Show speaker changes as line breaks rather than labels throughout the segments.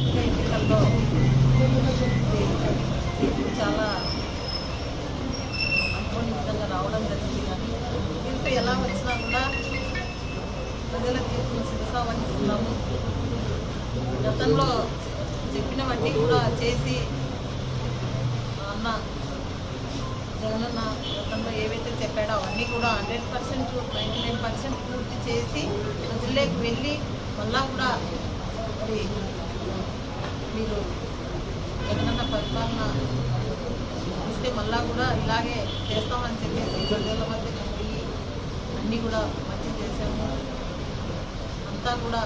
ఎన్నికల్లో చాలా అనుకోని విధంగా రావడం జరిగింది కానీ తీర్పు ఎలా వచ్చినా కూడా ప్రజల తీర్పును శిరసా గతంలో చెప్పినవన్నీ కూడా చేసి అన్న జగనన్న గతంలో ఏవైతే చెప్పాడో అవన్నీ కూడా hundred percent ninety nine percent పూర్తి చేసి ప్రజలకు వెళ్ళి మళ్ళా కూడా మరి మీరు జగనన్న పరిపాలన ఇస్తే మళ్ళా కూడా ఇలాగే చేస్తామని చెప్పేసి ప్రజల మధ్య పోయి అన్నీ కూడా మంచి చేసాము అంతా కూడా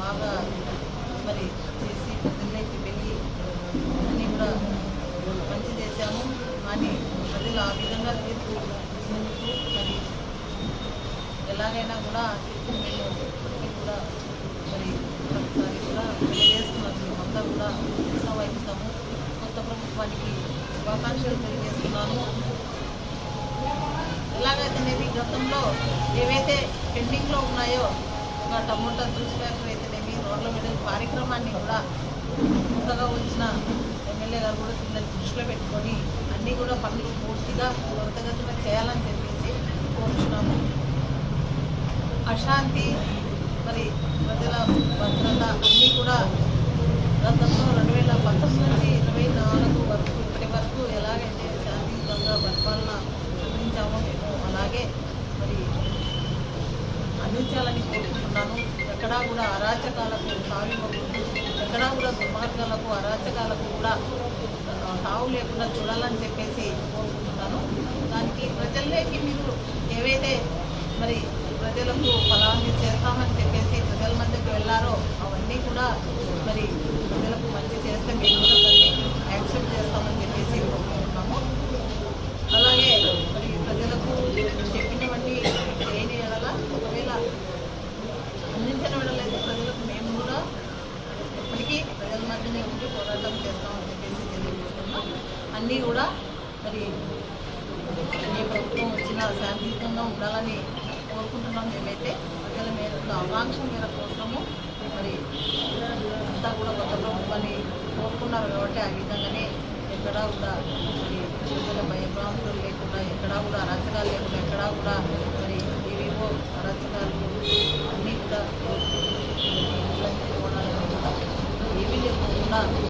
బాగా మరి చేసి ప్రజల్లోకి వెళ్ళి అన్నీ కూడా మంచి చేశాము. కానీ ప్రజలు ఆ విధంగా తీర్పు మరి ఎలాగైనా కూడా తీర్పు మేము ఇప్పటికీ కూడా మరి ప్రతిసారి కూడా తెలియజేస్తున్నాం మేమంతా కూడా దిశ వహిస్తాము కొత్త ప్రభుత్వానికి శుభాకాంక్షలు తెలియజేస్తున్నాను ఎలాగైతేనేమి గతంలో ఏవైతే పెండింగ్లో ఉన్నాయో ఒక టమోటా జ్యూస్ ఫ్యాక్టరీ అయితేనేమి రోడ్ల మీద కార్యక్రమాన్ని కూడా కొత్తగా వచ్చిన ఎమ్మెల్యే గారు కూడా పిల్లలు దృష్టిలో పెట్టుకొని అన్నీ కూడా పనులు పూర్తిగా త్వరితగతిన చేయాలని చెప్పేసి కోరుచున్నాము. అశాంతి మరి ప్రజల భద్రత అన్నీ కూడా గతంలో రెండు వేల పంతొమ్మిది నుంచి ఇరవై నాలుగు వరకు ఇప్పటి వరకు ఎలాగైతే శాంతియుతంగా పరిపాలన అందించామో మేము అలాగే మరి అందించాలని కోరుకుంటున్నాను. ఎక్కడా కూడా అరాచకాలకు తావివ్వకూడదు. ఎక్కడా కూడా దుర్మార్గాలకు అరాచకాలకు కూడా ఆ, తావు లేకుండా చూడాలని చెప్పేసి కోరుకుంటున్నాను. దానికి ప్రజల్లోకి మీరు ఏవైతే మరి ప్రజలకు ఫలాన్ని చేస్తామని చెప్పేసి ప్రజల మధ్యకి వెళ్ళారో అవన్నీ కూడా మరి ప్రజలకు మంచి చేస్తే మీరు యాక్సెప్ట్ చేస్తామని చెప్పేసి కోరుకుంటున్నాము. అలాగే మరి ప్రజలకు చెప్పినవన్నీ చేయని ఎడల ఒకవేళ అందించిన వెళ్ళలేదు ప్రజలకు మేము కూడా ఎప్పటికీ ప్రజల మధ్యనే ఉండి పోరాటం చేస్తామని చెప్పేసి తెలియజేస్తున్నాం. అన్నీ కూడా మరి ఏ ప్రభుత్వం వచ్చినా శాంతియుతంగా ఉండాలని కోరుకుంటున్నాం. మేమైతే ప్రజల మేరకు ఆకాంక్ష మేర కోసము మరి అంతా కూడా కొత్త ప్రభుత్వాన్ని కోరుకున్నారు కాబట్టి ఆ విధంగానే ఎక్కడా కూడా మరి ప్రజల భయభ్రాంతులు లేకుండా ఎక్కడా కూడా అరచకాలు లేకుండా ఎక్కడా కూడా మరి ఏవేవో అరచకాలు అన్నీ కూడా ఏమీ లేకుండా